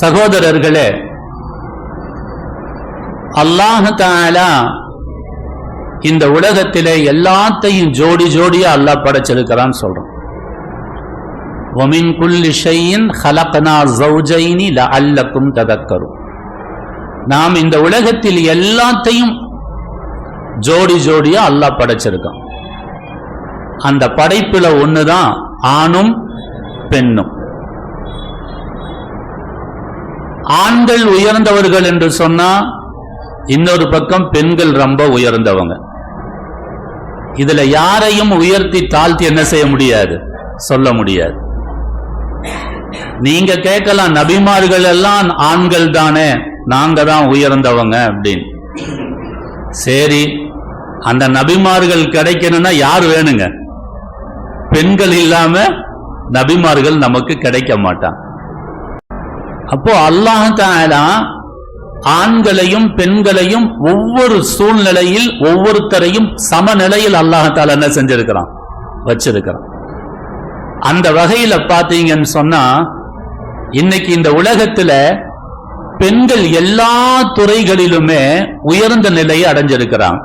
சகோதரர்களே அல்லாஹாலா இந்த உலகத்திலே எல்லாத்தையும் ஜோடி ஜோடியா அல்லாஹ் படைச்சிருக்கிறான்னு சொல்றோம் நாம் இந்த உலகத்தில் எல்லாத்தையும் ஜோடி ஜோடியா அல்லாஹ் படைச்சிருக்கான். அந்த படைப்புல ஒண்ணுதான் ஆணும் பெண்ணும். ஆண்கள் உயர்ந்தவர்கள் என்று சொன்னா இன்னொரு பக்கம் பெண்கள் ரொம்ப உயர்ந்தவங்க. இதுல யாரையும் உயர்த்தி தாழ்த்தி என்ன செய்ய முடியாது? சொல்ல முடியாது. நீங்க கேட்கலாம் நபிமார்கள் எல்லாம் ஆண்கள் தானே நாங்க தான் உயர்ந்தவங்க அப்படின்னு. சரி அந்த நபிமார்கள் கிடைக்கணும்னா யார் வேணுங்க? பெண்கள் இல்லாம நபிமார்கள் நமக்கு கிடைக்க மாட்டான் அப்போ அல்லாஹாலா ஆண்களையும் பெண்களையும் ஒவ்வொரு சூழ்நிலையில் ஒவ்வொருத்தரையும் சமநிலையில் அல்லாஹ் என்ன செஞ்சிருக்கிறான்? வச்சிருக்கிறான். அந்த வகையில பாத்தீங்கன்னு சொன்னா இன்னைக்கு இந்த உலகத்துல பெண்கள் எல்லா துறைகளிலுமே உயர்ந்த நிலையை அடைஞ்சிருக்கிறாங்க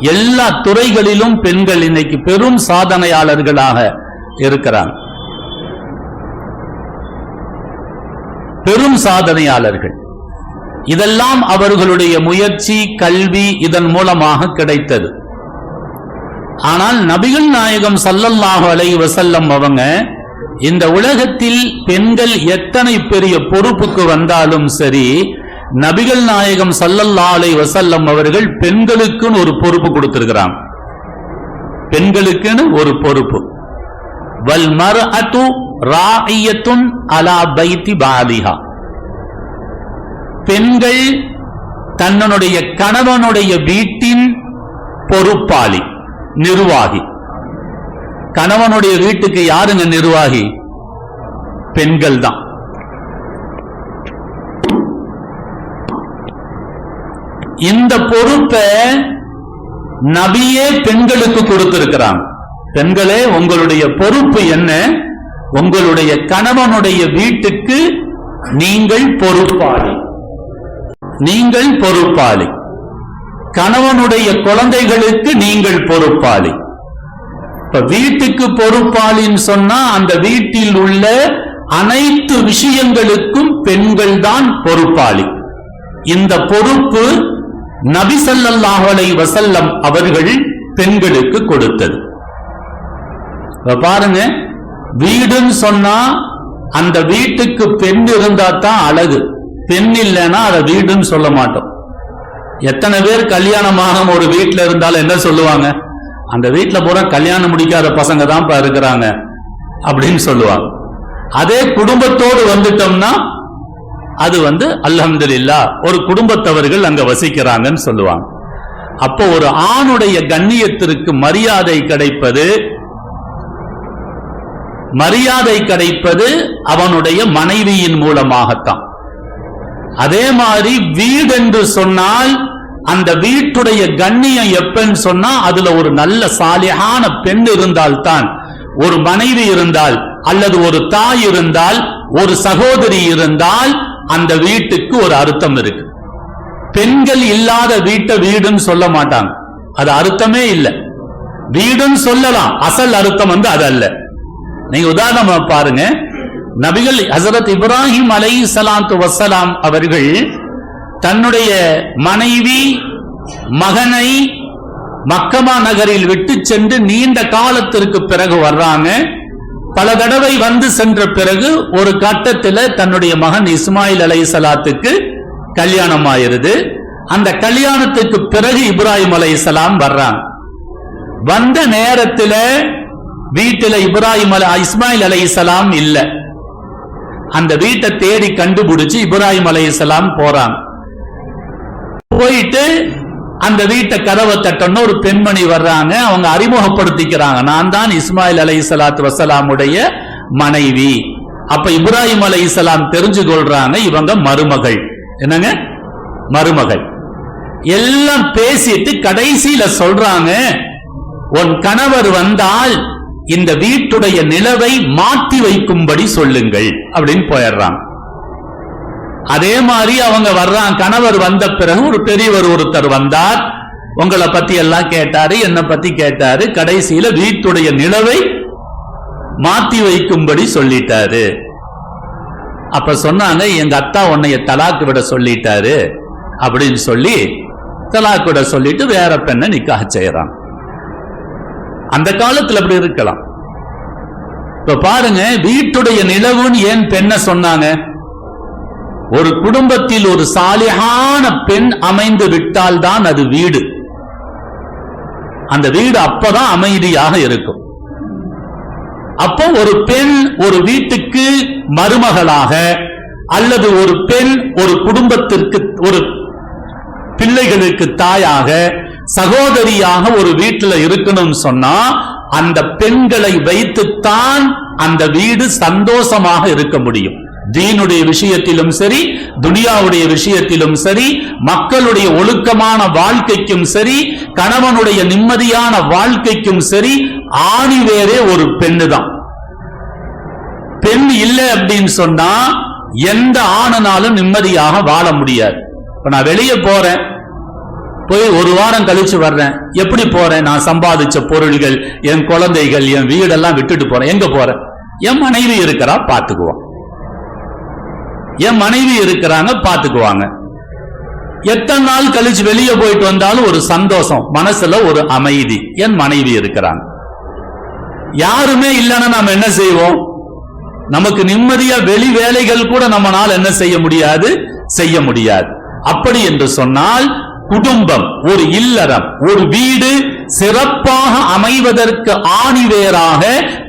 எல்லா துறைகளிலும் பெண்கள் இன்னைக்கு பெரும் சாதனையாளர்களாக இருக்கிறாங்க பெரும் சாதனையாளர்கள். இதெல்லாம் அவர்களுடைய முயற்சி கல்வி இதன் மூலமாக கிடைத்தது. ஆனால் நபிகள் நாயகம் சல்லல்லாஹு அலை வசல்லம் அவங்க இந்த உலகத்தில் பெண்கள் எத்தனை பெரிய பொறுப்புக்கு வந்தாலும் சரி நபிகள் நாயகம் சல்லல்லா அலை வசல்லம் அவர்கள் பெண்களுக்குன்னு ஒரு பொறுப்பு கொடுத்திருக்கிறாங்க. பெண்களுக்குன்னு ஒரு பொறுப்பு. வல் அது ராஇயத்துன் அலா பைத்தி பாலிஹா. பெண்கள் தன்னுடைய கணவனுடைய வீட்டின் பொறுப்பாளி நிர்வாகி. கணவனுடைய வீட்டுக்கு யாருங்க நிர்வாகி? பெண்கள் தான். இந்த பொறுப்பை நபியே பெண்களுக்கு கொடுத்திருக்கிறாங்க. பெண்களே உங்களுடைய பொறுப்பு என்ன? உங்களுடைய கணவனுடைய வீட்டுக்கு நீங்கள் பொறுப்பாளி. நீங்கள் பொறுப்பாளி. கணவனுடைய குழந்தைகளுக்கு நீங்கள் பொறுப்பாளி. இப்ப வீட்டுக்கு பொறுப்பாளின்னு சொன்னா அந்த வீட்டில் உள்ள அனைத்து விஷயங்களுக்கும் பெண்கள் தான் பொறுப்பாளி. இந்த பொறுப்பு நபி வசல்லம் அவர்கள் பெண்களுக்கு கொடுத்தது. பாருங்க வீடுன்னு சொன்னா அந்த வீட்டுக்கு பெண் இருந்தா தான் அழகு. பெண் இல்லைன்னா அதை வீடுன்னு சொல்ல மாட்டோம். எத்தனை பேர் கல்யாணமான ஒரு வீட்டில் இருந்தாலும் என்ன சொல்லுவாங்க? அந்த வீட்டில் பூரா கல்யாணம் முடிக்காத பசங்க தான் இப்ப இருக்கிறாங்க அப்படின்னு சொல்லுவாங்க. அதே குடும்பத்தோடு வந்துட்டோம்னா அது வந்து அல்ஹம்துலில்லா ஒரு குடும்பத்தவர்கள் அங்க வசிக்கிறாங்கன்னு சொல்லுவாங்க. அப்போ ஒரு ஆணுடைய கண்ணியத்திற்கு மரியாதை கிடைப்பது மரியாதை கிடைப்பது அவனுடைய மனைவியின் மூலமாகத்தான். அதே மாதிரி வீடு என்று சொன்னால் அந்த வீட்டுடைய கண்ணியம் எப்பன்னு சொன்னா அதுல ஒரு நல்ல சாலியான பெண் இருந்தால்தான் ஒரு மனைவி இருந்தால் அல்லது ஒரு தாய் இருந்தால் ஒரு சகோதரி இருந்தால் அந்த வீட்டுக்கு ஒரு அர்த்தம் இருக்கு. பெண்கள் இல்லாத வீட்டை வீடுன்னு சொல்ல மாட்டாங்க. அது அர்த்தமே இல்லை. வீடுன்னு சொல்லலாம். அசல் அர்த்தம் வந்து அது அல்ல. நீங்க உதாரணமா பாருங்க. நபிகள் ஹசரத் இப்ராஹிம் அலை சலாத்து வசலாம் அவர்கள் தன்னுடைய மனைவி மகனை மக்கமா நகரில் விட்டு சென்று நீண்ட காலத்திற்கு பிறகு வர்றாங்க. பல தடவை வந்து சென்ற பிறகு ஒரு கட்டத்தில் தன்னுடைய மகன் இஸ்மாயில் அலை சலாத்துக்கு கல்யாணம் ஆயிருது அந்த கல்யாணத்துக்கு பிறகு இப்ராஹிம் அலை சலாம் வர்றாங்க. வந்த நேரத்தில் வீட்டில் இப்ராஹிம் அலை இஸ்மாயில் அலை இஸ்லாம் இல்ல. அந்த வீட்டை தேடி கண்டுபிடிச்சு இப்ராஹிம் அலை இஸ்லாம் போறாங்க. போயிட்டு அந்த வீட்டை கதவை தட்டணும் ஒரு பெண்மணி வர்றாங்க. அவங்க அறிமுகப்படுத்திக்கிறாங்க. நான் தான் இஸ்மாயில் அலை சலாத்து வசலாமுடைய மனைவி. அப்ப இப்ராஹிம் அலை இஸ்லாம் தெரிஞ்சு கொள்றாங்க இவங்க மருமகள். என்னங்க? மருமகள். எல்லாம் பேசிட்டு கடைசியில சொல்றாங்க உன் கணவர் வந்தால் இந்த வீட்டுடைய நிலவை மாற்றி வைக்கும்படி சொல்லுங்கள் அப்படின்னு போயிடுறான். அதே மாதிரி அவங்க வர்றான். கணவர் வந்த பிறகு ஒரு பெரியவர் ஒருத்தர் வந்தார். உங்களை பத்தி எல்லாம் கேட்டாரு என்ன பத்தி கேட்டாரு. கடைசியில வீட்டுடைய நிலவை மாத்தி வைக்கும்படி சொல்லிட்டாரு. அப்ப சொன்னாங்க எங்க அத்தா உன்னைய தலாக்கு விட சொல்லிட்டாரு. அப்படின்னு சொல்லி தலாக்கு விட சொல்லிட்டு வேற பெண்ணை நிக்காக செய்யறான் அந்த காலத்துல அப்படி இருக்கலாம். இப்ப பாருங்க வீட்டுடைய நிலவுன்னு ஏன் பெண்ண சொன்னாங்க? ஒரு குடும்பத்தில் ஒரு சாலிகான பெண் அமைந்து விட்டால் தான் அது வீடு. அந்த வீடு அப்பதான் அமைதியாக இருக்கும். அப்போ ஒரு பெண் ஒரு வீட்டுக்கு மருமகளாக அல்லது ஒரு பெண் ஒரு குடும்பத்திற்கு ஒரு பிள்ளைகளுக்கு தாயாக சகோதரியாக ஒரு வீட்டுல இருக்கணும்னு சொன்னா அந்த பெண்களை வைத்துத்தான் அந்த வீடு சந்தோஷமாக இருக்க முடியும். தீனுடைய விஷயத்திலும் சரி துனியாவுடைய விஷயத்திலும் சரி மக்களுடைய ஒழுக்கமான வாழ்க்கைக்கும் சரி கணவனுடைய நிம்மதியான வாழ்க்கைக்கும் சரி ஆணி வேறே ஒரு பெண்ணு தான் பெண் இல்லை அப்படின்னு சொன்னா எந்த ஆணனாலும் நிம்மதியாக வாழ முடியாது. இப்ப நான் வெளியே போறேன். போய் ஒரு வாரம் கழிச்சு வர்றேன். எப்படி போறேன்? நான் சம்பாதிச்ச பொருள்கள் என் குழந்தைகள் என் வீடெல்லாம் விட்டுட்டு போறேன். எங்க போறேன் என் மனைவி இருக்கிறா பாத்துக்குவான் என் மனைவி இருக்கிறாங்க பாத்துக்குவாங்க எத்தனை நாள் கழிச்சு வெளியே போயிட்டு வந்தாலும் ஒரு சந்தோஷம் மனசுல ஒரு அமைதி. என் மனைவி இருக்கிறாங்க. யாருமே இல்லைன்னா நாம என்ன செய்வோம்? நமக்கு நிம்மதியா வெளி வேலைகள் கூட நம்மளால் என்ன செய்ய முடியாது? செய்ய முடியாது. அப்படி என்று சொன்னால் குடும்பம் ஒரு இல்லறம் ஒரு வீடு சிறப்பாக அமைவதற்கு ஆணிவேராக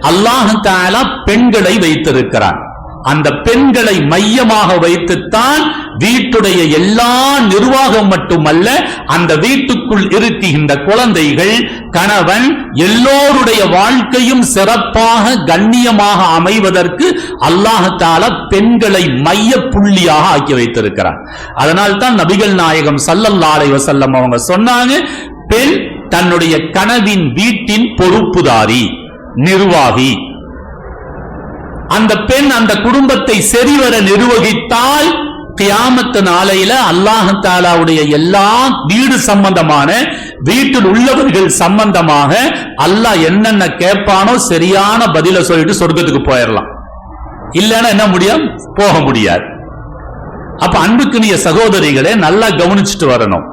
அல்லாஹு தாலா பெண்களை வைத்திருக்கிறார் அந்த பெண்களை மையமாக வைத்துத்தான் வீட்டுடைய எல்லா நிர்வாகம் மட்டுமல்ல அந்த வீட்டுக்குள் இருக்குகின்ற குழந்தைகள் கணவன் எல்லோருடைய வாழ்க்கையும் சிறப்பாக கண்ணியமாக அமைவதற்கு அல்லாஹால பெண்களை மைய புள்ளியாக ஆக்கி வைத்திருக்கிறார் அதனால் தான் நபிகள் நாயகம் சல்லல்லாலை வசல்லம் அவங்க சொன்னாங்க பெண் தன்னுடைய கனவின் வீட்டின் பொறுப்புதாரி நிர்வாகி. அந்த பெண் அந்த குடும்பத்தை சரிவர நிர்வகித்தால் கியாமத்து நாளையில அல்லாஹாலாவுடைய எல்லா வீடு சம்பந்தமான வீட்டில் உள்ளவர்கள் சம்பந்தமாக அல்லாஹ் என்னென்ன கேட்பானோ சரியான பதில சொல்லிட்டு சொர்க்கத்துக்கு போயிடலாம் இல்லைன்னா என்ன முடியும்? போக முடியாது. அப்ப அன்புக்குரிய சகோதரிகளே நல்லா கவனிச்சுட்டு வரணும்.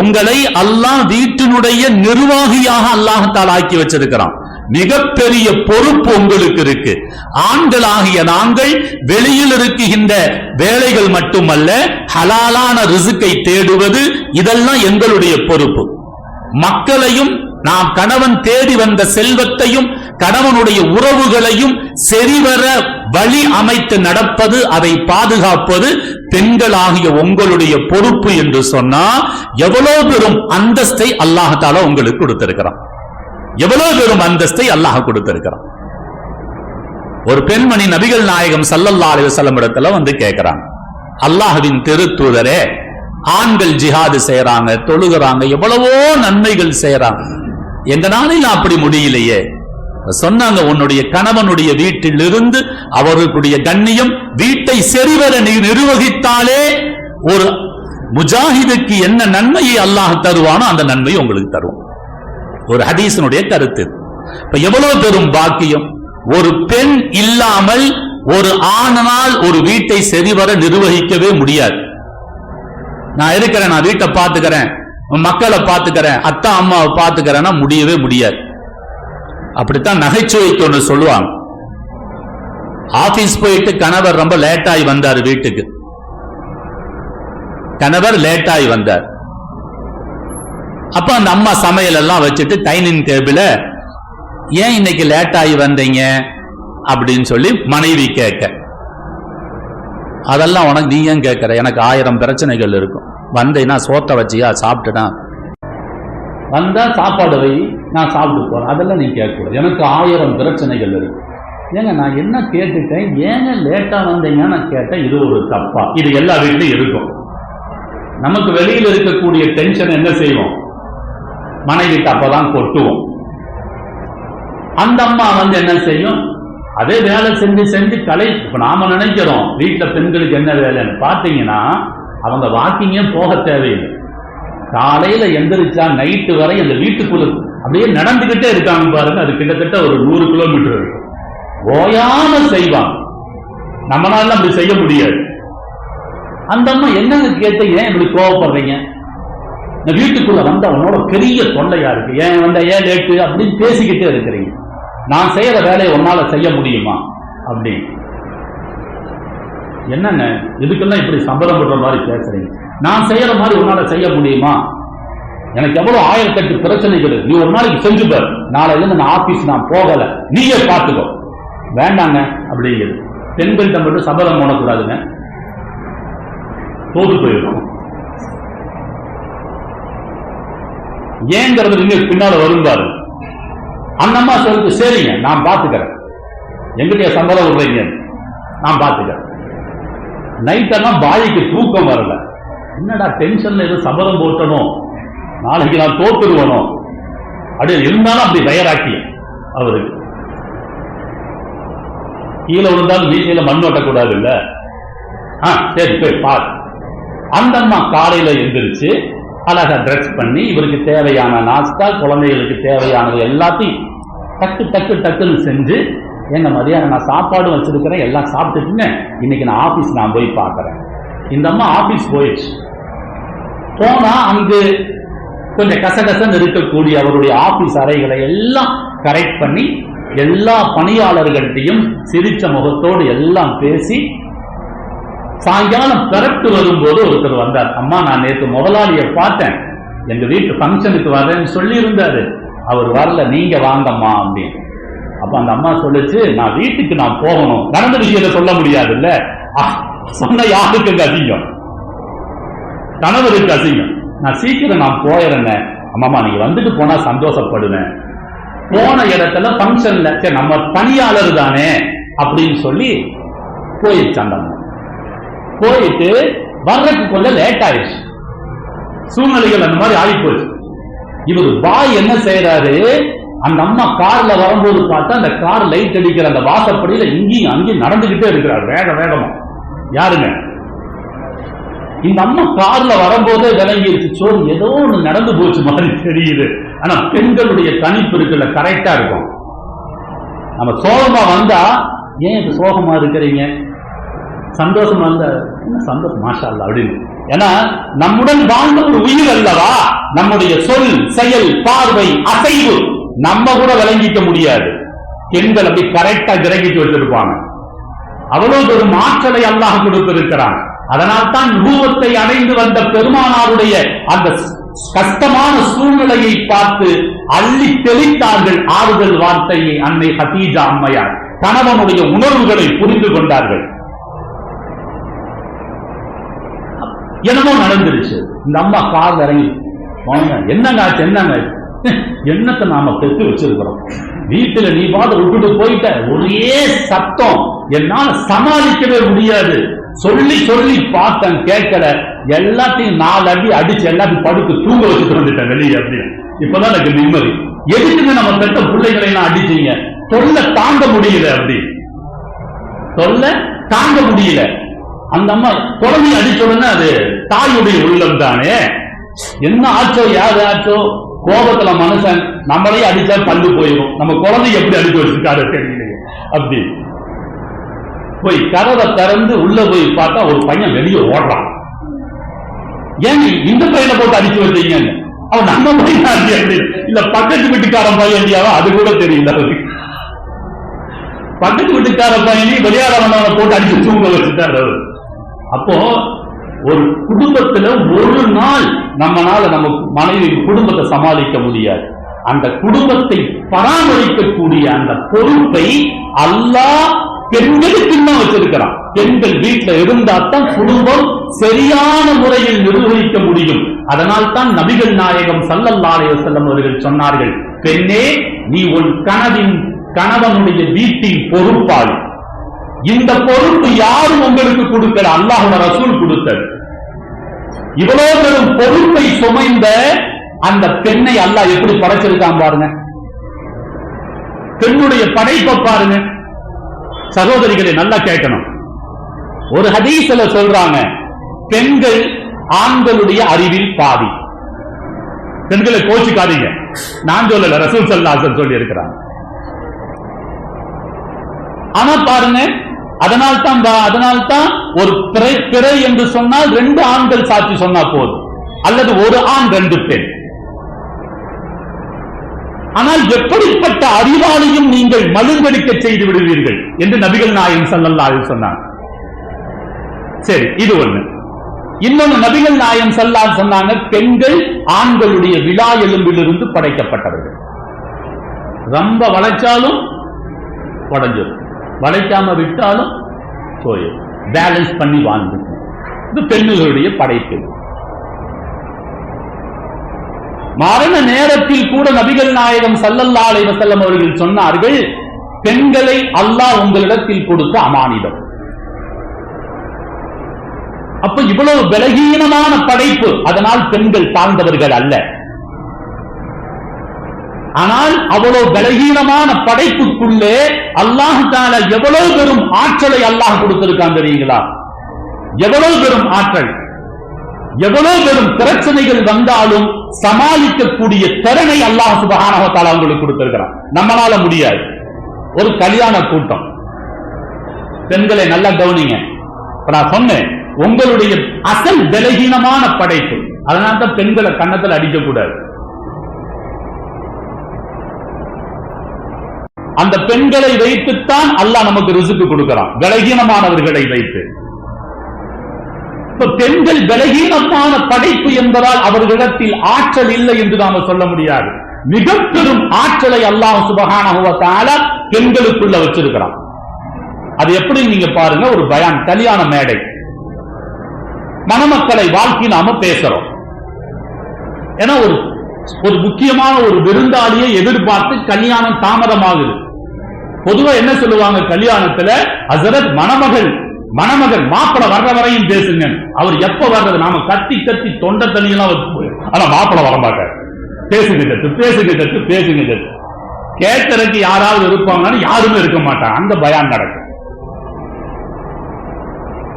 உங்களை அல்லாஹ் வீட்டினுடைய நிர்வாகியாக அல்லாஹத்தால் ஆக்கி வச்சிருக்கிறான். மிகப்பெரிய பொறுப்பு உங்களுக்கு இருக்கு. ஆண்களாகிய நாங்கள் வெளியில் இருக்குகின்ற வேலைகள் மட்டுமல்ல ஹலாலான ரிசுக்கை தேடுவது இதெல்லாம் எங்களுடைய பொறுப்பு. மக்களையும் நாம் கணவன் தேடி வந்த செல்வத்தையும் கணவனுடைய உறவுகளையும் சரிவர வழி அமைத்து நடப்பது அதை பாதுகாப்பது பெண்களாகிய உங்களுடைய பொறுப்பு என்று சொன்னா எவ்வளவு பெரும் அந்தஸ்தை அல்லாஹால உங்களுக்கு கொடுத்திருக்கிறான். எவ்வளவு பெரும் அந்தஸ்தை அல்லாஹ் கொடுத்திருக்கிறான். ஒரு பெண்மணி நபிகள் நாயகம் சல்லல்லா அலி வசல்லம் இடத்துல வந்து கேட்கிறாங்க அல்லாஹுவின் திருத்தூதரே ஆண்கள் ஜிஹாது செய்யறாங்க தொழுகிறாங்க எவ்வளவோ நன்மைகள் செய்யறாங்க எங்க அப்படி முடியலையே. சொன்னாங்க உன்னுடைய கணவனுடைய வீட்டிலிருந்து அவர்களுடைய கண்ணியம் வீட்டை செறிவர நீ நிர்வகித்தாலே ஒரு முஜாஹிதுக்கு என்ன நன்மையை அல்லாஹ் தருவானோ அந்த நன்மையை உங்களுக்கு தருவோம் ஒரு ஹதீசனுடைய கருத்து. இப்ப எவ்வளவு பெரும் பாக்கியம்? ஒரு பெண் இல்லாமல் ஒரு ஆணனால் ஒரு வீட்டை சரிவர நிர்வகிக்கவே முடியாது. நான் இருக்கிறேன் நான் வீட்டை பார்த்துக்கிறேன் மக்களை பார்த்துக்கிறேன் அத்தா அம்மாவை பார்த்துக்கிறேன்னா முடியவே முடியாது. அப்படித்தான் நகைச்சுவைக்கு ஒன்று சொல்லுவாங்க. ஆபீஸ் போயிட்டு கணவர் ரொம்ப லேட்டாகி வந்தார் வீட்டுக்கு. கணவர் லேட்டாகி வந்தார். அப்ப அந்த அம்மா சமையல் எல்லாம் வச்சுட்டு டைனிங் டேபிள ஏன் இன்னைக்கு லேட் ஆகி வந்தீங்க? அப்படின்னு சொல்லி மனைவி கேட்க. அதெல்லாம் உனக்கு நீ ஏன் கேட்கற? எனக்கு ஆயிரம் பிரச்சனைகள் இருக்கும். வந்தேன்னா சோத்தை வச்சியா? சாப்பிட்டுனா வந்தா சாப்பாடு வை நான் சாப்பிட்டு போறேன். அதெல்லாம் நீ கேட்கக்கூடாது. எனக்கு ஆயிரம் பிரச்சனைகள் இருக்கு. ஏங்க நான் என்ன கேட்டுட்டேன்? ஏங்க லேட்டா வந்தீங்க நான் கேட்டேன். இது ஒரு தப்பா? இது எல்லா வீட்லையும் இருக்கும். நமக்கு வெளியில் இருக்கக்கூடிய டென்ஷன் என்ன செய்வோம்? மனைவிக்கு அப்பதான் கொட்டுவோம். அந்த அம்மா வந்து என்ன செய்யும்? அதே வேலை செஞ்சு செஞ்சு கலை இப்ப நாம நினைக்கிறோம் வீட்டுல பெண்களுக்கு என்ன வேலைன்னு. பாத்தீங்கன்னா அவங்க வாக்கிங்கே போக தேவையில்லை. காலையில எந்திரிச்சா நைட்டு வரை அந்த வீட்டுக்குள்ள அப்படியே நடந்துகிட்டே இருக்காங்க பாருங்க. அது கிட்டத்தட்ட ஒரு நூறு கிலோமீட்டர் இருக்கும். ஓயாம செய்வாங்க. நம்மளால அப்படி செய்ய முடியாது. அந்த அம்மா என்னன்னு கேட்டீங்க? ஏன் இப்படி கோவப்படுறீங்க? இந்த வீட்டுக்குள்ள வந்த உன்னோட பெரிய தொல்லையா இருக்கு. ஏன் வந்த ஏன் லேட்டு? அப்படின்னு பேசிக்கிட்டே இருக்கிறீங்க. நான் செய்யற வேலையை உன்னால செய்ய முடியுமா? அப்படின்னு. என்னென்ன இதுக்கெல்லாம் இப்படி சம்பளம் பண்ற மாதிரி பேசுறீங்க. நான் செய்யற மாதிரி உன்னால செய்ய முடியுமா? எனக்கு எவ்வளவு ஆயிரத்தெட்டு பிரச்சனைகள் நீ ஒரு நாளைக்கு செஞ்சு பாரு. நாளையில இருந்து நான் ஆபீஸ் நான் போகல. நீயே பார்த்துக்கோ. வேண்டாங்க அப்படிங்கிறது. பெண்கள்கிட்ட மட்டும் சபலம் போடக்கூடாதுங்க. தோது போயிடும் ஏங்கிறது நீங்க பின்னால வரும் பாரு. அந்த அம்மா சொல்லுது சரிங்க நான் பார்த்துக்கிறேன் எங்கிட்ட சம்பளம் விடுறீங்க. நான் பார்த்துக்கிறேன் நைட்டெல்லாம் பாய்க்கு தூக்கம் வரல. என்னடா டென்ஷன்ல ஏதோ சம்பளம் போட்டணும். நாளைக்கு நான் தோத்துடுவனோ அப்படி இருந்தாலும் அப்படி தயாராக்கி அவருக்கு. கீழே விழுந்தாலும் வீசையில மண் ஓட்டக்கூடாது இல்ல ஆ சரி போய் பாரு. அந்த அம்மா காலையில எந்திரிச்சு அழகா ட்ரெஸ் பண்ணி இவருக்கு தேவையான நாஸ்தா குழந்தைகளுக்கு தேவையானது எல்லாத்தையும் டக்கு டக்கு டக்குன்னு செஞ்சு எங்க மதியானம் நான் சாப்பாடு வச்சிருக்கிறேன் எல்லாம் சாப்பிட்டுட்டுங்க இன்னைக்கு நான் ஆபீஸ் நான் போய் பார்க்கறேன். இந்த அம்மா ஆபீஸ் போயிடுச்சு. போனா அங்கு கொஞ்சம் கசகசன்னு இருக்கக்கூடிய அவருடைய ஆபீஸ் அறைகளை எல்லாம் கரெக்ட் பண்ணி எல்லா பணியாளர்கள்ட்டையும் சிரிச்ச முகத்தோடு எல்லாம் பேசி சாயங்காலம் பிறப்பு வரும்போது ஒருத்தர் வந்தார். அம்மா நான் நேற்று முதலாளியை பார்த்தேன். எங்க வீட்டு ஃபங்க்ஷனுக்கு வரேன்னு சொல்லி இருந்தாரு அவர் வரல நீங்க வாங்கம்மா அப்படின்னு. அப்ப அந்த அம்மா சொல்லுச்சு நான் வீட்டுக்கு நான் போகணும். நடந்த விஷயத்தை சொல்ல முடியாதுல்ல? அஹ், சொன்ன யாருக்கு அதிகம் கணவருக்கு அசிங்கம். நான் சீக்கிரம் நான் போயிடுறேன். அம்மாமா நீங்க வந்துட்டு போனா சந்தோஷப்படுவேன். போன இடத்துல ஃபங்க்ஷன்ல நம்ம பணியாளர் தானே அப்படின்னு சொல்லி போயிடுச்சு அந்த அம்மா. போயிட்டு வர்றதுக்கு கொஞ்சம் லேட் ஆயிடுச்சு. சூழ்நிலைகள் அந்த மாதிரி ஆகி போச்சு இவர் பாய் என்ன செய்யறாரு அந்த அம்மா கார்ல வரும்போது பார்த்தா அந்த கார் லைட் அடிக்கிற அந்த வாசப்படியில இங்கேயும் அங்கேயும் நடந்துகிட்டே இருக்கிறார் வேக வேகமா. யாருங்க? இந்த அம்மா கார்ல வரும்போதே விளங்கிருச்சு. சோறு ஏதோ ஒண்ணு நடந்து போச்சு மாதிரி தெரியுது. ஆனா பெண்களுடைய தனிப்பு இருக்குல்ல கரெக்டா இருக்கும். நம்ம சோகமா வந்தா ஏன் இப்ப சோகமா இருக்கிறீங்க? சந்தோஷமா இருந்த என்ன சந்தோஷம்? மாஷா அல்லாஹ் அப்படின்னு. ஏன்னா நம்முடன் வாழ்ந்த ஒரு உயிர் அல்லவா? நம்முடைய சொல் செயல் பார்வை அசைவு நம்ம கூட விளங்கிக்க முடியாது. பெண்கள் அப்படி கரெக்டா கிரகிட்டு வச்சிருப்பாங்க. அவ்வளவு ஒரு மாற்றலை அல்லாஹ் கொடுத்திருக்கிறான். அதனால் தான் ரூபத்தை அடைந்து வந்த பெருமானாருடைய அந்த கஷ்டமான சூழ்நிலையை பார்த்து அள்ளி தெளித்தார்கள் ஆறுதல் வார்த்தையை அன்னை ஹதீஜா அம்மையார். கணவனுடைய உணர்வுகளை புரிந்து கொண்டார்கள். என்னமோ நடந்துருச்சு. இந்த அம்மா கார் இறங்கி வாங்க என்னங்க ஆச்சு என்னங்க ஆச்சு? என்னத்தை நாம பெற்று வச்சிருக்கிறோம். வீட்டுல நீ பாட்டு விட்டுட்டு போயிட்ட. ஒரே சத்தம். என்னால சமாளிக்கவே முடியாது. சொல்லி சொல்லி பார்த்தேன் கேட்கல. எல்லாத்தையும் நாலு அடி அடிச்சு எல்லாத்தையும் படுத்து தூங்க வச்சுட்டு வந்துட்டேன் வெளியே அப்படின்னு. இப்பதான் எனக்கு நிம்மதி. எதுக்குங்க நம்ம பெற்ற பிள்ளைகளை எல்லாம் அடிச்சீங்க? தொல்லை தாங்க முடியல அப்படி. தொல்லை தாங்க முடியல. அந்த அம்மா குழந்தைய அடிச்ச உடனே அது தாயுடைய உள்ளம் தானே என்ன ஆச்சோ யாரு ஆச்சோ? கோபத்துல மனுஷன் நம்மளே அடிச்சா பல்லு போயிடும் நம்ம குழந்தை எப்படி அடிச்சு வச்சிருக்காரு தெரியலையே. அப்படி. போய் கதவை திறந்து உள்ள போய் பார்த்தா ஒரு பையன் வெளியே ஓடுறான். ஏன் இந்த பையனை போட்டு அடிச்சு வச்சீங்க? அவன் நம்ம பையன் இல்ல பக்கத்து வீட்டுக்காரன் பையன் அது கூட தெரியல பக்கத்து வீட்டுக்கார பையனையும் விளையாட போட்டு அடிச்சு தூங்க வச்சுட்டாரு அப்போ ஒரு குடும்பத்துல ஒரு நாள் நம்மனால நம்ம மனைவி குடும்பத்தை சமாளிக்க முடியாது. அந்த குடும்பத்தை பராமரிக்கக்கூடிய அந்த பொறுப்பை அல்லாஹ் பெண்களுக்கு தான் வச்சிருக்கிறான். பெண்கள் வீட்டுல இருந்தா தான் குடும்பம் சரியான முறையில் நிர்வகிக்க முடியும். அதனால் தான் நபிகள் நாயகம் ஸல்லல்லாஹு செல்லம் அவர்கள் சொன்னார்கள் பெண்ணே நீ உன் கனவின் கணவனுடைய வீட்டின் பொறுப்பாளி. இந்த பொறுப்பு யாரும் உங்களுக்கு கொடுக்கல? அல்லாஹோட ரசூல் கொடுத்தது. இவ்வளவு பெரும் பொறுப்பை சுமைந்த அந்த பெண்ணை அல்லாஹ் எப்படி படைச்சிருக்கான் பாருங்க. பெண்ணுடைய படைப்பை பாருங்க. சகோதரிகளை நல்லா கேட்கணும். ஒரு ஹதீஸ்ல சொல்றாங்க பெண்கள் ஆண்களுடைய அறிவில் பாதி. பெண்களை கோச்சிக்காதீங்க. நான் சொல்லல ரசூல் சல்லாசன் சொல்லி இருக்கிறாங்க ஆனா பாருங்க அதனால் தான் அதனால் தான் ஒரு பிறை பிறை என்று சொன்னால் ரெண்டு ஆண்கள் சாட்சி சொன்னா போதும். அல்லது ஒரு ஆண் ரெண்டு பெண். ஆனால் எப்படிப்பட்ட அறிவாளியும் நீங்கள் மழுங்கடிக்க செய்து விடுவீர்கள் என்று நபிகள் நாயகம் ஸல்லல்லாஹு அலைஹி சொன்னாங்க. சரி இது ஒண்ணு. இன்னொன்னு நபிகள் நாயம் ஸல்லல்லாஹு சொன்னாங்க பெண்கள் ஆண்களுடைய விழா எலும்பிலிருந்து படைக்கப்பட்டவர்கள். ரொம்ப வளைச்சாலும் உடஞ்சிடும் வளைக்காம விட்டாலும் போயிடும் பேலன்ஸ் பண்ணி வாழ்ந்து. இது பெண்களுடைய படைப்பு. மரண நேரத்தில் கூட நபிகள் நாயகம் சல்லல்லா அலைவசல்லம் அவர்கள் சொன்னார்கள் பெண்களை அல்லாஹ் உங்களிடத்தில் கொடுத்த அமானிதம். அப்ப இவ்வளவு பலகீனமான படைப்பு அதனால் பெண்கள் தாழ்ந்தவர்கள் அல்ல. ஆனால் அவ்வளவு பலகீனமான படைப்புக்குள்ளே அல்லாஹ் தால எவ்வளவு பெரும் ஆற்றலை அல்லாஹ் கொடுத்திருக்கான் தெரியுங்களா? எவ்வளவு பெரும் ஆற்றல்? எவ்வளவு பெரும் பிரச்சனைகள் வந்தாலும் சமாளிக்கக்கூடிய திறனை அல்லாஹ் சுபஹானஹு அவங்களுக்கு கொடுத்திருக்கிறான். நம்மளால முடியாது. ஒரு கல்யாண கூட்டம். பெண்களை நல்லா கவனிங்க. இப்ப நான் சொன்னேன் உங்களுடைய அசல் பலகீனமான படைப்பு. அதனால தான் பெண்களை கன்னத்தில் அடிக்கக்கூடாது கூடாது அந்த பெண்களை வைத்துத்தான் அல்லாஹ் நமக்கு ரிசுக்கு கொடுக்கிறான். விலகீனமானவர்களை வைத்து. பெண்கள் விலகீனமான படைப்பு என்பதால் அவர்களிடத்தில் ஆற்றல் இல்லை என்று நாம சொல்ல முடியாது. மிக பெரும் ஆற்றலை அல்லாஹ் சுபகான பெண்களுக்குள்ள வச்சிருக்கிறான். அது எப்படி நீங்க பாருங்க ஒரு பயான் கல்யாண மேடை. மணமக்களை வாழ்க்கை நாம பேசுறோம். ஏன்னா ஒரு ஒரு முக்கியமான ஒரு விருந்தாளியை எதிர்பார்த்து கல்யாணம் தாமதமாகுது. பொதுவா என்ன சொல்லுவாங்க கல்யாணத்துல? அசரத் மணமகள் மணமகன் மாப்பிள வர்ற வரையும் பேசுங்க. அவர் எப்ப வர்றது? நாம கத்தி கத்தி தொண்டை தண்ணியெல்லாம் வச்சு ஆனா மாப்பிள வர மாட்டார். பேசுங்க கத்து பேசுங்க கத்து பேசுங்க கேட்கறதுக்கு யாராவது இருப்பாங்கன்னு யாருமே இருக்க மாட்டாங்க. அந்த பயம் நடக்கும்.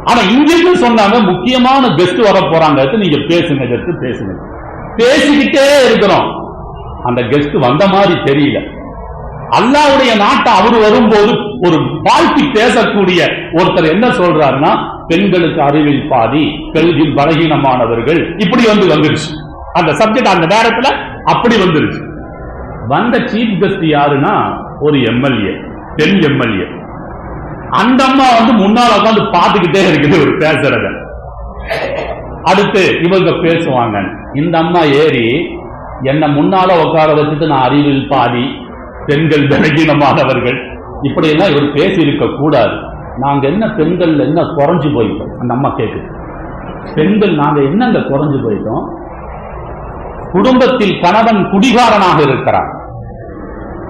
ஆனா இங்கிருந்து சொன்னாங்க முக்கியமான கெஸ்ட் வர போறாங்க. நீங்க பேசுங்க பேசுங்க பேசிக்கிட்டே இருக்கிறோம். அந்த கெஸ்ட் வந்த மாதிரி தெரியல. அல்லாவுடைய நாட்டை அவர் வரும்போது ஒரு வாழ்த்தி பேசக்கூடிய ஒருத்தர் என்ன சொல்றாருன்னா பெண்களுக்கு அறிவில் பாதி பெண்கள் பலகீனமானவர்கள். இப்படி வந்து வந்துருச்சு. அந்த சப்ஜெக்ட் அந்த நேரத்தில் அப்படி வந்துருச்சு. வந்த சீஃப் கெஸ்ட் யாருன்னா ஒரு எம்எல்ஏ பெண் எம்எல்ஏ அந்த அம்மா வந்து முன்னால் உட்காந்து பார்த்துக்கிட்டே இருக்குது ஒரு பேசுறத. அடுத்து இவங்க பேசுவாங்க. இந்த அம்மா ஏறி என்னை முன்னால உட்கார வச்சுட்டு நான் அறிவில் பாதி பெண்கள் பலகீனமானவர்கள். இப்படி எல்லாம் இவர் பேசி இருக்க கூடாது. நாங்க என்ன பெண்கள் என்ன குறைஞ்சு போயிட்டோம்? அந்த அம்மா கேக்குது. பெண்கள் நாங்க என்னங்க குறைஞ்சு போயிட்டோம்? குடும்பத்தில் கணவன் குடிகாரனாக இருக்கிறான்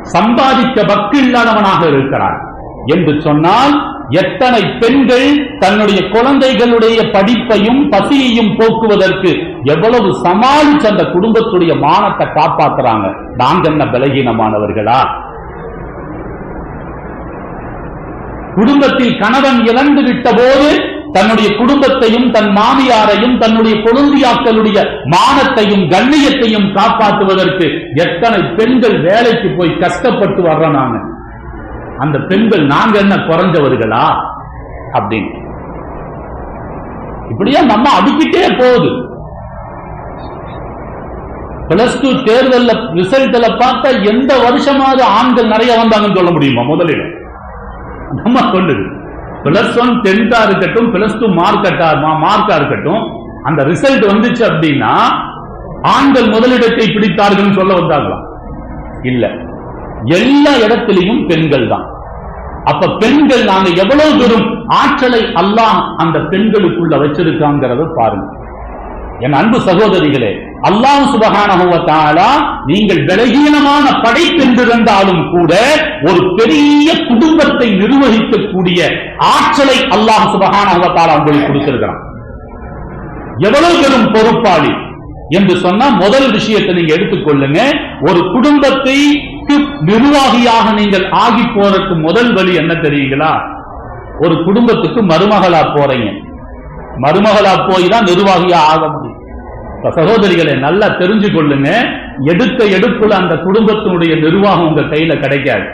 சம்பாதிக்க பக்தி இல்லாதவனாக இருக்கிறான் என்று சொன்னால் எத்தனை பெண்கள் தன்னுடைய குழந்தைகளுடைய படிப்பையும் பசியையும் போக்குவதற்கு எவ்வளவு சமாளிச்சு அந்த குடும்பத்துடைய மானத்தை காப்பாத்துறாங்க? நாங்க என்ன பலகீனமானவர்களா? குடும்பத்தில் கணவன் இழந்து விட்ட போது தன்னுடைய குடும்பத்தையும் தன் மாமியாரையும் தன்னுடைய கொழுந்தியாக்களுடைய மானத்தையும் கண்ணியத்தையும் காப்பாற்றுவதற்கு எத்தனை பெண்கள் வேலைக்கு போய் கஷ்டப்பட்டு வர்றேன் நாங்க? அந்த பெண்கள் நாங்க என்ன குறைஞ்சவர்களா? அப்படின்னு. இப்படியே நம்ம அடிக்கிட்டே போகுது. பிளஸ் டூ தேர்தல் ரிசல்ட்ல பார்த்தா எந்த வருஷமாவது ஆண்கள் நிறைய வந்தாங்கன்னு சொல்ல முடியுமா முதலில்? நம்ம சொல்லுது. பிளஸ் ஒன் டென்த்தா இருக்கட்டும் பிளஸ் டூ மார்க்கெட்டா மார்க்கா இருக்கட்டும் அந்த ரிசல்ட் வந்துச்சு அப்படின்னா ஆண்கள் முதலிடத்தை பிடித்தார்கள் சொல்ல வந்தாங்களா இல்லை. எல்லா இடத்திலையும் பெண்கள் தான் அப்ப பெண்கள் நாங்க எவ்வளவு பெரும் ஆற்றலை அல்லாஹ் அந்த பெண்களுக்குள்ள வச்சிருக்காங்கிறத பாருங்க. என் அன்பு சகோதரிகளே அல்லாஹ் சுபஹானஹு நீங்கள் விலகீனமான படைப்பென்றிருந்தாலும் கூட ஒரு பெரிய குடும்பத்தை நிர்வகிக்கக்கூடிய ஆற்றலை அல்லாஹ் சுபஹானஹு உங்களுக்கு கொடுத்திருக்கிறான். எவ்வளவு பெரும் பொறுப்பாளி என்று சொன்னா முதல் விஷயத்தை நீங்க எடுத்துக்கொள்ளுங்க. ஒரு குடும்பத்தை நிர்வாகியாக நீங்கள் ஆகி போறதுக்கு முதல் வழி என்ன தெரியுங்களா? ஒரு குடும்பத்துக்கு மருமகளா போறீங்க. மருமகளா போய் தான் நிர்வாகியா ஆக முடியும். சகோதரிகளை நல்லா தெரிஞ்சு கொள்ளுங்க எடுத்த எடுப்புல அந்த குடும்பத்தினுடைய நிர்வாகம் உங்க கையில கிடைக்காது.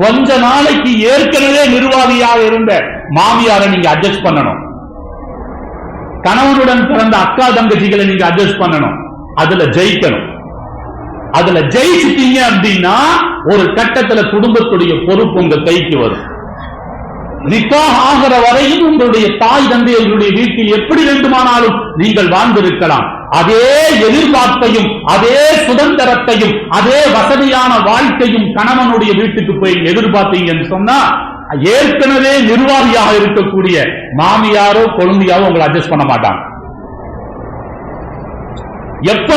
கொஞ்ச நாளைக்கு ஏற்கனவே நிர்வாகியாக இருந்த மாமியாரை நீங்க அட்ஜஸ்ட் பண்ணணும். கணவனுடன் பிறந்த அக்கா தங்கச்சிகளை நீங்க அட்ஜஸ்ட் பண்ணணும். அதுல ஜெயிக்கணும். அதுல ஜெயிச்சிட்டீங்க அப்படின்னா ஒரு கட்டத்துல குடும்பத்துடைய பொறுப்பு உங்க கைக்கு வரும். நிக்காக ஆகிற வரையும் உங்களுடைய தாய் தந்தையர்களுடைய வீட்டில் எப்படி வேண்டுமானாலும் நீங்கள் வாழ்ந்திருக்கலாம். அதே எதிர்பார்ப்பையும் அதே சுதந்திரத்தையும் அதே வசதியான வாழ்க்கையும் கணவனுடைய வீட்டுக்கு போய் எதிர்பார்த்தீங்கன்னு சொன்னா ஏற்கனவே நிர்வாகியாக இருக்கக்கூடிய மாமியாரோ கொழுந்தியாவோ உங்களை அட்ஜஸ்ட் பண்ண மாட்டாங்க. எப்ப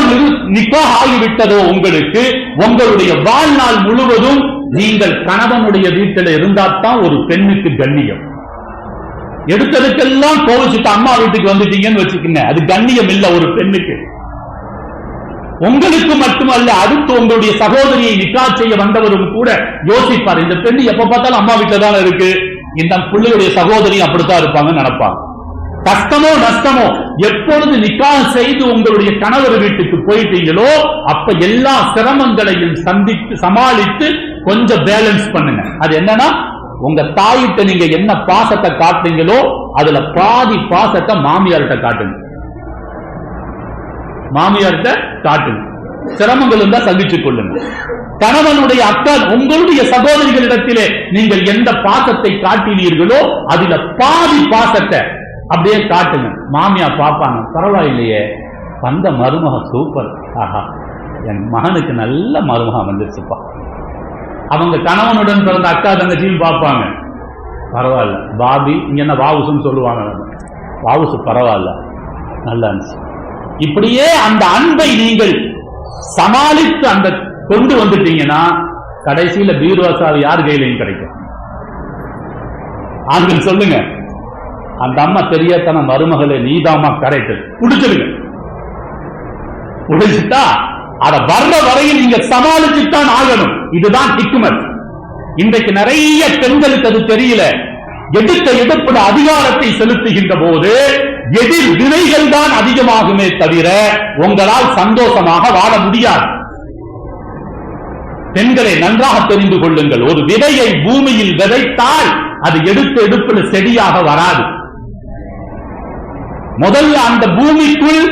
நிக்கா ஆகிவிட்டதோ உங்களுக்கு உங்களுடைய வாழ்நாள் முழுவதும் நீங்கள் கணவனுடைய வீட்டில் இருந்தால்தான் ஒரு பெண்ணுக்கு கண்ணியம். எடுத்ததுக்கெல்லாம் கோவிச்சுட்டு அம்மா வீட்டுக்கு வந்துட்டீங்கன்னு வச்சுக்கோங்க. அது கண்ணியம் இல்ல ஒரு பெண்ணுக்கு. உங்களுக்கு மட்டுமல்ல அடுத்து உங்களுடைய சகோதரியை நிக்கா செய்ய வந்தவரும் கூட யோசிப்பார். இந்த பெண் எப்ப பார்த்தாலும் அம்மா வீட்டுல தானே இருக்கு. இந்த பிள்ளையுடைய சகோதரி அப்படித்தான் இருப்பாங்கன்னு நினைப்பாங்க. கஷ்டமோ நஷ்டமோ எப்பொழுது நிக்கா செய்து உங்களுடைய கணவர் வீட்டுக்கு போயிட்டீங்களோ அப்ப எல்லா சிரமங்களையும் சந்தித்து சமாளித்து கொஞ்சம் பேலன்ஸ் பண்ணுங்க. அது என்னன்னா உங்க தாயிட்ட நீங்க என்ன பாசத்தை காட்டுறீங்களோ அதுல பாதி பாசத்தை மாமியார்கிட்ட காட்டுங்க. மாமியார்கிட்ட காட்டுங்க. சிரமங்கள் இருந்தா சந்திச்சு கொள்ளுங்க. கணவனுடைய அக்கா உங்களுடைய சகோதரிகளிடத்திலே நீங்கள் எந்த பாசத்தை காட்டினீர்களோ அதுல பாதி பாசத்தை அப்படியே காட்டுங்க. மாமியா பார்ப்பாங்க பரவாயில்லையே வந்த மருமக சூப்பர். ஆஹா என் மகனுக்கு நல்ல மருமக வந்துருச்சுப்பா. அவங்க கணவனுடன் பிறந்த அக்கா தங்கச்சியும் பார்ப்பாங்க. பரவாயில்ல பாபி இங்க என்ன வாவுசுன்னு சொல்லுவாங்க. வாவுசு பரவாயில்ல நல்லா இருந்துச்சு. இப்படியே அந்த அன்பை நீங்கள் சமாளித்து அந்த கொண்டு வந்துட்டீங்கன்னா கடைசியில பீர்வாசாவை யார் கையிலையும் கிடைக்கும்? ஆண்கள் சொல்லுங்க அந்த அம்மா தெரியாதன மருமகளை நீதாமா கரெக்ட். குடிச்சிருங்க குடிச்சுட்டா அத வர்ற வரையில் நீங்க சமாளிச்சுத்தான் ஆகணும். இதுதான் ஹிக்குமத் இன்றைக்கு நிறைய பெண்களுக்கு அது தெரியல. எடுத்த எடுப்புட அதிகாரத்தை செலுத்துகின்ற போது எதிர் வினைகள் தான் அதிகமாகுமே தவிர உங்களால் சந்தோஷமாக வாழ முடியாது. பெண்களை நன்றாக தெரிந்து கொள்ளுங்கள். ஒரு விதையை பூமியில் விதைத்தால் அது எடுத்த எடுப்பில் செடியாக வராது. முதல்ல அந்த பூமிக்குள்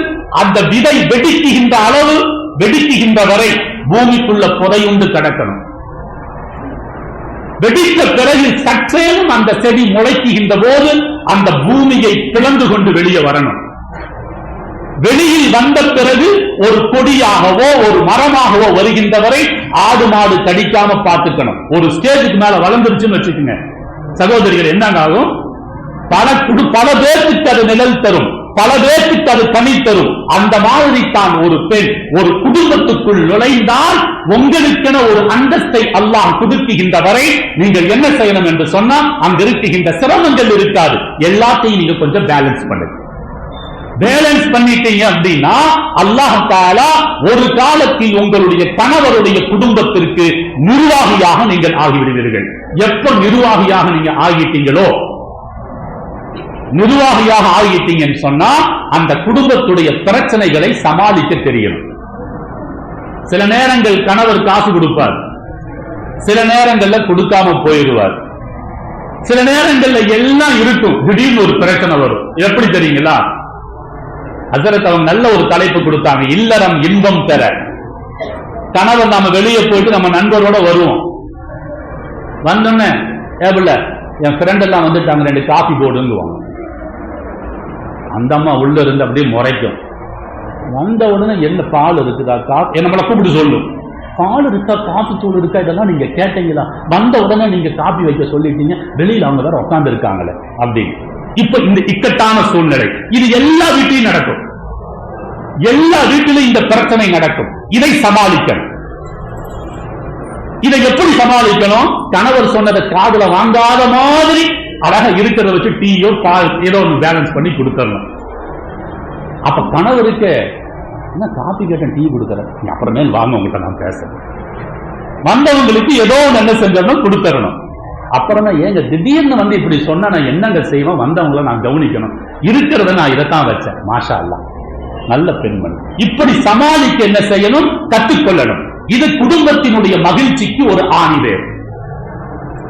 அந்த விதை வெடிக்குகின்ற அளவு வெடிக்குகின்ற வரை பூமிக்குள்ள புதையுண்டு கிடக்கணும். வெடித்த பிறகு சற்றேனும் அந்த செடி முளைக்குகின்ற போது அந்த பூமியை பிளந்து கொண்டு வெளியே வரணும். வெளியில் வந்த பிறகு ஒரு கொடியாகவோ ஒரு மரமாகவோ வருகின்ற வரை ஆடு மாடு கடிக்காம பார்த்துக்கணும். ஒரு ஸ்டேஜுக்கு மேல வளர்ந்துருச்சுன்னு வச்சுக்கோங்க. சகோதரிகள் என்னங்க ஆகும்? பல குடு பல பேருக்கு அது நிழல் தரும். பல பேருக்கு அது கனி தரும். அந்த மாதிரி தான் ஒரு பெண் ஒரு குடும்பத்துக்குள் நுழைந்தால் உங்களுக்கென ஒரு அந்தஸ்தை அல்லாஹ் கொடுக்குகின்ற வரை நீங்கள் என்ன செய்யணும் என்று சொன்னா அங்க இருக்குகின்ற சிரமங்கள் இருக்காது. எல்லாத்தையும் நீங்க கொஞ்சம் பேலன்ஸ் பண்ணுங்க. பேலன்ஸ் பண்ணிட்டீங்க அப்படின்னா அல்லாஹ் தாலா ஒரு காலத்தில் உங்களுடைய கணவருடைய குடும்பத்திற்கு நிர்வாகியாக நீங்கள் ஆகிவிடுவீர்கள். எப்ப நிர்வாகியாக நீங்க ஆகிட்டீங்களோ நிர்வாகியாக ஆகிட்டீங்கன்னு சொன்னா அந்த குடும்பத்துடைய பிரச்சனைகளை சமாளிக்க தெரியணும் சில நேரங்கள் கணவர் காசு கொடுப்பார். சில நேரங்கள்ல கொடுக்காம போயிடுவார். சில நேரங்கள்ல எல்லாம் இருக்கும் திடீர்னு ஒரு பிரச்சனை வரும். எப்படி தெரியுங்களா? அதற்கு அவங்க நல்ல ஒரு தலைப்பு கொடுத்தாங்க. இல்லறம் இன்பம் பெற. கணவன் நாம வெளியே போயிட்டு நம்ம நண்பரோட வருவோம். வந்தோன்னே ஏபிள என் ஃப்ரெண்ட் எல்லாம் வந்துட்டாங்க. ரெண்டு காஃபி போடுங்குவாங்க அந்த அம்மா உள்ள இருந்து அப்படியே முறைக்கும். வந்த உடனே என்ன பால் இருக்குதா? கா நம்மளை கூப்பிட்டு சொல்லும் பால் இருக்கா காசு தூள் இருக்கா? இதெல்லாம் நீங்க கேட்டீங்களா? வந்த உடனே நீங்க காப்பி வைக்க சொல்லிட்டீங்க. வெளியில அவங்க வேற உட்கார்ந்து இருக்காங்களே அப்படின்னு. இப்ப இந்த இக்கட்டான சூழ்நிலை. இது எல்லா வீட்டையும் நடக்கும். எல்லா வீட்டிலும் இந்த பிரச்சனை நடக்கும். இதை சமாளிக்கணும். இதை எப்படி சமாளிக்கணும்? கணவர் சொன்னதை காதல வாங்காத மாதிரி அழகா இருக்கிறத வச்சு டீயோ பால் ஏதோ ஒன்று பேலன்ஸ் பண்ணி கொடுத்துடலாம். அப்ப கணவருக்கு என்ன காப்பி கேட்டேன் டீ கொடுக்குறேன் அப்புறமே வாங்க உங்கள்கிட்ட நான் பேசுறேன். வந்தவங்களுக்கு ஏதோ ஒன்று என்ன செஞ்சிடணும் கொடுத்துடணும். அப்புறம் தான் ஏங்க திடீர்னு வந்து இப்படி சொன்னா நான் என்னங்க செய்வேன்? வந்தவங்கள நான் கவனிக்கணும். இருக்கிறத நான் இதைத்தான் வச்சேன். மாஷா அல்லாஹ் நல்ல பெண்மணி. இப்படி சமாளிக்க என்ன செய்யணும்? கற்றுக்கொள்ளணும். இது குடும்பத்தினுடைய மகிழ்ச்சிக்கு ஒரு ஆணிவேர்.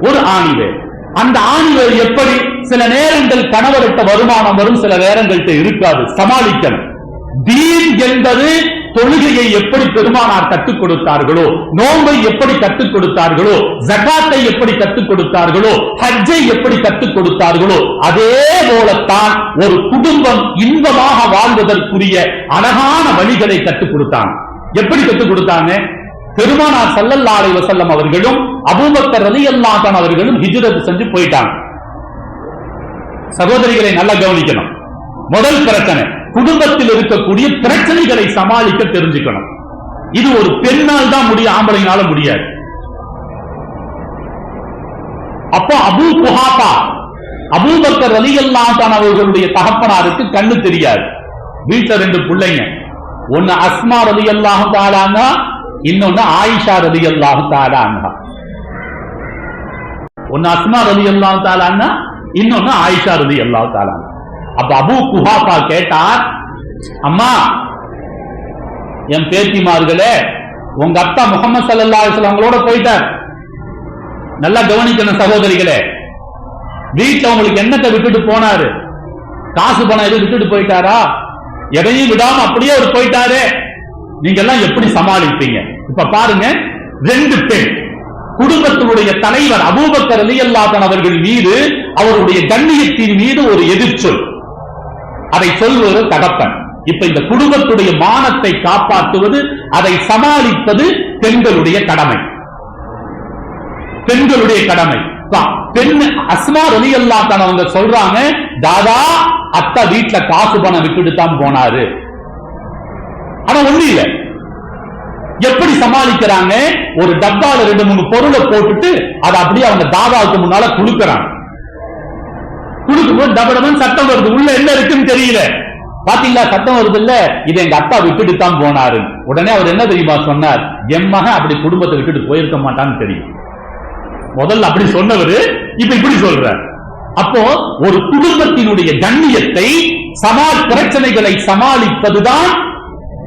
ஒரு ஆணிவேர். அந்த ஆண்கள் எப்படி சில நேரங்கள் கணவர்கிட்ட வருமானம் வரும் சில நேரங்கள்ட்ட இருக்காது. சமாளிக்கணும். தீன் என்பது தொழுகையை எப்படி பெருமானார் கற்றுக் கொடுத்தார்களோ நோன்பை எப்படி கற்றுக் கொடுத்தார்களோ ஜகாத்தை எப்படி கற்றுக் கொடுத்தார்களோ ஹஜ்ஜை எப்படி கற்றுக் கொடுத்தார்களோ அதே போலத்தான் ஒரு குடும்பம் இன்பமாக வாழ்வதற்குரிய அழகான வழிகளை கற்றுக் கொடுத்தாங்க எப்படி கற்றுக் கொடுத்தாங்க? பெருமானார் ஸல்லல்லாஹு அலைஹி அவர்களும் அபூபக்கர் அலி அல்லாத்தான் அவர்களும் ஹிஜ்ரத் செஞ்சு போயிட்டாங்க. சகோதரிகளை நல்லா கவனிக்கணும். முதல் பிரச்சனை குடும்பத்தில் இருக்கக்கூடிய பிரச்சனைகளை சமாளிக்க தெரிஞ்சுக்கணும். இது ஒரு பெண்ணால் தான் முடியும் ஆம்பளைனால முடியாது. அப்போ அபு குஹாபா அபூபக்கர் அலி அல்லாத்தான் அவர்களுடைய தகப்பனாருக்கு கண்ணு தெரியாது. வீட்டுல ரெண்டு பிள்ளைங்க. ஒன்னு அஸ்மா ரலியல்லாஹு தஆலாங்க இன்னொன்னு ஆயிஷா ரலியல்லாஹு தாலான்ஹா ஒன்னு அஸ்மா ரலியல்லாஹு தாலான்னா இன்னொன்னு ஆயிஷா ரலியல்லாஹு தாலான் அப்ப அபு குஹாபா கேட்டார் அம்மா என் பேத்திமார்களே உங்க அப்பா முகமது சல்லா அவங்களோட போயிட்டார். நல்லா கவனிக்கணும் சகோதரிகளே. வீட்டுல உங்களுக்கு என்னத்தை விட்டுட்டு போனாரு? காசு பணம் எதுவும் விட்டுட்டு போயிட்டாரா? எதையும் விடாம அப்படியே அவர் போயிட்டாரு. நீங்க எல்லாம் எப்படி சமாளிப்பீங்க? இப்ப பாருங்க ரெண்டு பெண். குடும்பத்தினுடைய தலைவர் அபூபக்கர் ரலியல்லாஹு அவர்கள் மீது அவருடைய கண்ணியத்தின் மீது ஒரு எதிர்ச்சொல் அதை சொல்வது தகப்பன். இப்ப இந்த குடும்பத்துடைய மானத்தை காப்பாற்றுவது அதை சமாளிப்பது பெண்களுடைய கடமை. பெண்களுடைய கடமை. பெண் அஸ்மா ரலி அவங்க சொல்றாங்க தாதா அத்தா வீட்டுல காசு பணம் விட்டுட்டு தான் போனாரு. ஆனா ஒண்ணு இல்ல. எப்படி சமாளிக்கிறாங்க? ஒரு டப்பால ரெண்டு மூணு பொருளை போட்டுட்டு அதை அப்படியே அவங்க தாதாவுக்கு முன்னால குடுக்கறாங்க குடுக்கும்போது டபடமன் சத்தம் வருது. உள்ள என்ன இருக்குன்னு தெரியல. பாத்தீங்களா? சத்தம் வருது இல்ல? இது எங்க அப்பா விட்டுட்டு தான் போனாரு. உடனே அவர் என்ன தெரியுமா சொன்னார்? என் மகன் அப்படி குடும்பத்தை விட்டுட்டு போயிருக்க மாட்டான்னு தெரியும். முதல்ல அப்படி சொன்னவரு இப்ப இப்படி சொல்றார். அப்போ ஒரு குடும்பத்தினுடைய கண்ணியத்தை சமா பிரச்சனைகளை சமாளிப்பதுதான்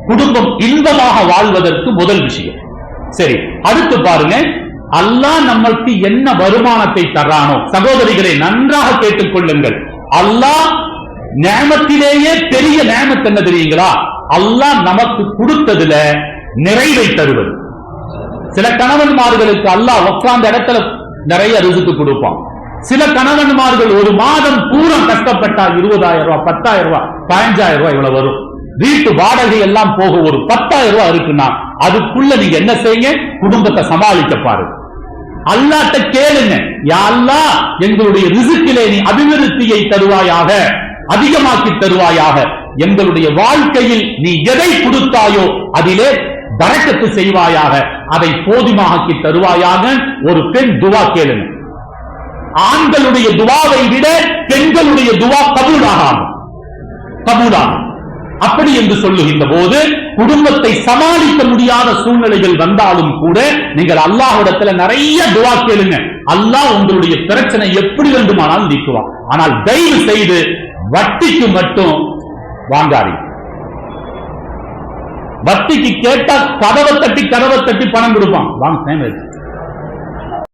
குடும்பம் இன்பமாக வாழ்வதற்கு முதல் விஷயம். சரி அடுத்து பாருங்க. அல்லாஹ் நம்மளுக்கு என்ன வருமானத்தை தரானோ சகோதரிகளை நன்றாக கேட்டுக்கொள்ளுங்கள் அல்லாஹ் நேமத்திலேயே பெரிய நேமத் என்ன தெரியுங்களா? அல்லாஹ் நமக்கு கொடுத்ததுல நிறைவை தருவது. சில கணவன்மார்களுக்கு அல்லாஹ் உட்கார்ந்த இடத்துல நிறைய ரிசுக்கு கொடுப்பான். சில கணவன்மார்கள் ஒரு மாதம் பூரா கஷ்டப்பட்டா இருபதாயிரம் ரூபாய் பத்தாயிரம் ரூபாய் பதினஞ்சாயிரம் ரூபாய் இவ்வளவு வரும். வீட்டு வாடகை எல்லாம் போக ஒரு பத்தாயிரம் ரூபாய் இருக்குன்னா அதுக்குள்ள நீங்க என்ன செய்யுங்க? குடும்பத்தை சமாளிக்க பாருங்க. அல்லாட்ட கேளுங்க. யாழ்லா எங்களுடைய ரிசுக்கிலே நீ அபிவிருத்தியை தருவாயாக அதிகமாக்கி தருவாயாக எங்களுடைய வாழ்க்கையில் நீ எதை கொடுத்தாயோ அதிலே தரக்கத்து செய்வாயாக அதை போதுமாக்கி தருவாயாக ஒரு பெண் துவா கேளுங்க. ஆண்களுடைய துவாவை விட பெண்களுடைய துவா கபூலாகும் கபூலாகும். அப்படி என்று சொல்லுகின்ற போது குடும்பத்தை சமாளிக்க முடியாத சூழ்நிலைகள் வந்தாலும் கூட நீங்கள் அல்லாஹிடத்துல நிறைய துவா கேளுங்க. அல்லாஹ் உங்களுடைய பிரச்சனை எப்படி வேண்டுமானாலும் நீக்குவான். ஆனால் தயவு செய்து வட்டிக்கு மட்டும் வாங்காரி வட்டிக்கு கேட்டா கதவை தட்டி கதவை தட்டி பணம் கொடுப்பான். வாங்க.